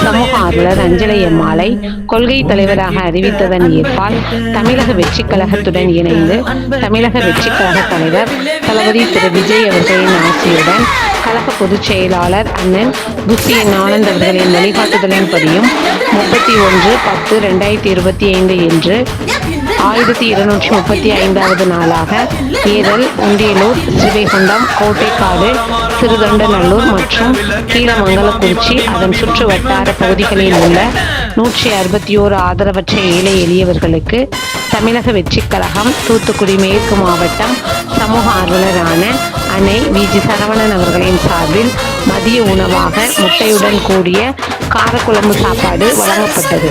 சமூக ஆர்வலர் அஞ்சலி எம்மாளை கொள்கை தலைவராக அறிவித்ததன் ஏற்பால் தமிழக வெற்றி கழகத்துடன் இணைந்து தமிழக வெற்றி கழக தலைவர் தளபதி திரு. விஜய் அவர்களின் ஆசியுடன் கழக பொதுச் செயலாளர் அண்ணன் புசியன் ஆனந்த் அவர்களின் வழிகாட்டுதலின்படியும் முப்பத்தி ஒன்று பத்து ரெண்டாயிரத்தி இருபத்தி ஐந்து என்று ஆயிரத்தி இருநூற்றி முப்பத்தி ஐந்தாவது நாளாக ஏரல் உண்டியலூர் ஸ்ரீவைகுண்டம் கோட்டைக்காடு சிறுதண்டநல்லூர் மற்றும் கீழமங்கலக்குறிச்சி அதன் சுற்று வட்டார பகுதிகளில் உள்ள நூற்றி அறுபத்தி ஓரு ஆதரவற்ற ஏழை எளியவர்களுக்கு தமிழக வெற்றிக் கழகம் தூத்துக்குடி மேற்கு மாவட்டம் சமூக ஆர்வலரான அன்னை விஜி சரவணன் அவர்களின் சார்பில் மதிய உணவாக முட்டையுடன் கூடிய காரக்குழம்பு சாப்பாடு வழங்கப்பட்டது.